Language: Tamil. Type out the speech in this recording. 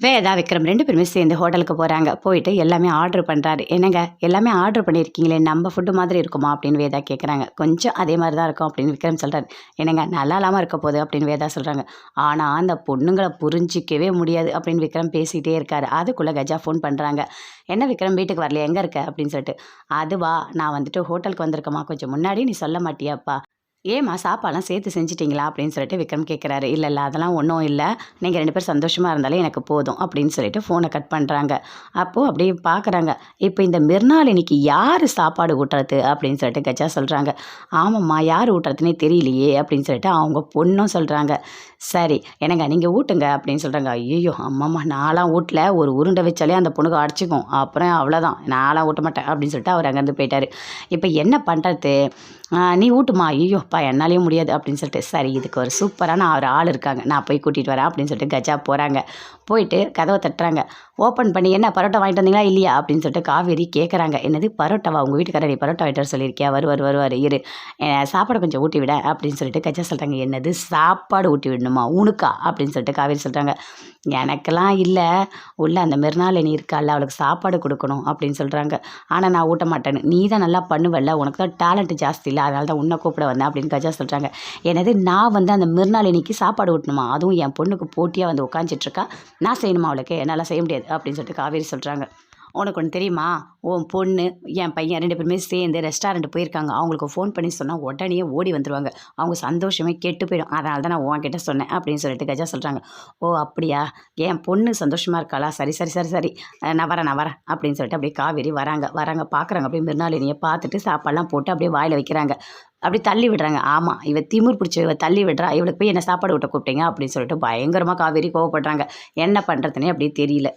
வேதா விக்ரம் ரெண்டு பேருமே சேர்ந்து ஹோட்டலுக்கு போகிறாங்க போயிட்டு எல்லாமே ஆர்டர் பண்ணுறாரு என்னங்க எல்லாமே ஆர்டர் பண்ணியிருக்கீங்களே நம்ம ஃபுட்டு மாதிரி இருக்குமா? அப்படின்னு வேதா கேட்குறாங்க கொஞ்சம் அதே மாதிரி தான் இருக்கும் அப்படின்னு விக்ரம் சொல்கிறாரு என்னங்க நல்லா இல்லாமல் இருக்க போகுது அப்படின்னு வேதா சொல்கிறாங்க ஆனால் அந்த பொண்ணுங்களை புரிஞ்சிக்கவே முடியாது அப்படின்னு விக்ரம் பேசிகிட்டே இருக்காரு. அதுக்குள்ளே கஜா ஃபோன் பண்ணுறாங்க என்ன விக்ரம் வீட்டுக்கு வரல எங்கே இருக்க? அப்படின்னு சொல்லிட்டு. அதுவா நான் வந்துட்டு ஹோட்டலுக்கு வந்திருக்கேம்மா. கொஞ்சம் முன்னாடி நீ சொல்ல மாட்டியாப்பா? ஏம்மா சாப்பாடெல்லாம் சேர்த்து செஞ்சிட்டிங்களா? அப்படின்னு சொல்லிட்டு விக்ரம் கேட்குறாரு இல்லை இல்லை அதெல்லாம் ஒன்றும் இல்லை. நீங்கள் ரெண்டு பேரும் சந்தோஷமாக இருந்தாலே எனக்கு போதும் அப்படின்னு சொல்லிட்டு ஃபோனை கட் பண்ணுறாங்க அப்போது அப்படியே பார்க்குறாங்க இப்போ இந்த மிர்னாளினிக்கு யார் சாப்பாடு ஊட்டுறது? அப்படின்னு சொல்லிட்டு கஜா சொல்கிறாங்க ஆமாம்மா யார் ஊட்டுறதுனே தெரியலையே அப்படின்னு சொல்லிட்டு அவங்க பொண்ணும் சொல்கிறாங்க சரி எனக்கு நீங்கள் ஊட்டுங்க அப்படின்னு சொல்கிறாங்க ஐயோ அம்மாம்மா நான்லாம் ஊட்டில். ஒரு உருண்டை வச்சாலே அந்த பொண்ணுக்கு அடிச்சிக்கும். அப்புறம் அவ்வளோதான் நான்லாம் ஊட்ட மாட்டேன் அப்படின்னு சொல்லிட்டு அவர் அங்கேருந்து போயிட்டார். இப்போ என்ன பண்ணுறது நீ ஊட்டுமா? அப்பா என்னாலேயும் முடியாது அப்படின்னு சொல்லிட்டு சரி இதுக்கு ஒரு சூப்பரான ஒரு ஆள் இருக்காங்க. நான் போய் கூட்டிகிட்டு வரேன் அப்படின்னு சொல்லிட்டு கஜா போகிறாங்க போயிட்டு கதவை தட்டுறாங்க. ஓப்பன் பண்ணி என்ன பரோட்டா வாங்கிட்டு வந்தீங்களா இல்லையா? அப்படின்னு சொல்லிட்டு காவேரி கேட்குறாங்க என்னது பரோட்டாவா? உங்கள் வீட்டுக்காரர் நீ பரோட்டா வாங்கிட்டு வர சொல்லியிருக்கியா? வருவார் வருவார் இரு. சாப்பாடு கொஞ்சம் ஊட்டி விட அப்படின்னு சொல்லிட்டு கஜா சொல்கிறாங்க என்னது சாப்பாடு ஊட்டி விடணுமா? உனக்கா? அப்படின்னு சொல்லிட்டு காவேரி சொல்கிறாங்க எனக்கெல்லாம் இல்லை. உள்ள அந்த மெர்னாலினி இருக்கால அவளுக்கு சாப்பாடு கொடுக்கணும் அப்படின்னு சொல்கிறாங்க ஆனால் நான் ஊட்ட மாட்டேன்னு. நீ தான் நல்லா பண்ணுவல்ல. உனக்கு தான் டேலண்ட் ஜாஸ்தி இல்லை. அதனால தான் உன்னை கூப்பிட வந்தேன் அப்படின்னு கஜா சொல்கிறாங்க எனது நான் வந்து அந்த மிருநாளினிக்கு சாப்பாடு ஊட்டணுமா? அதுவும் என் பொண்ணுக்கு போட்டியாக வந்து உட்காந்துட்ருக்கா நான் செய்யணுமா அவளுக்கு? என்னால் செய்ய முடியாது அப்படின்னு சொல்லிட்டு காவேரி சொல்கிறாங்க உனக்கு ஒன்று தெரியுமா? உன் பொண்ணு என் பையன் ரெண்டு பேருமே சேர்ந்து ரெஸ்டாரண்ட் போயிருக்காங்க. அவங்களுக்கு ஃபோன் பண்ணி சொன்னால் உடனே ஓடி வந்துடுவாங்க அவங்க சந்தோஷமே கெட்டு போயிடும். அதனால தான் நான் உன்கிட்ட சொன்னேன் அப்படின்னு சொல்லிட்டு கஜா சொல்கிறாங்க ஓ அப்படியா? என் பொண்ணு சந்தோஷமாக இருக்காளா? சரி சரி சரி சரி. நான் வரேன் நான் வரேன் அப்படின்னு சொல்லிட்டு அப்படியே காவேரி வராங்க. வராங்க பார்க்குறாங்க அப்படியே மிருநாளினியை பார்த்துட்டு சாப்பாடெலாம் போட்டு அப்படியே வாயில் வைக்கிறாங்க. அப்படி தள்ளி விடுறாங்க. ஆமாம் இவ திமிர் பிடிச்ச இவ தள்ளி விடுறா. இவளுக்கு போய் என்ன சாப்பாடு விட்ட கூப்பிட்டீங்க அப்படின்னு சொல்லிட்டு பயங்கரமாக காவேரி கோவப்படுறாங்க. என்ன பண்ணுறதுனே அப்படியே தெரியல.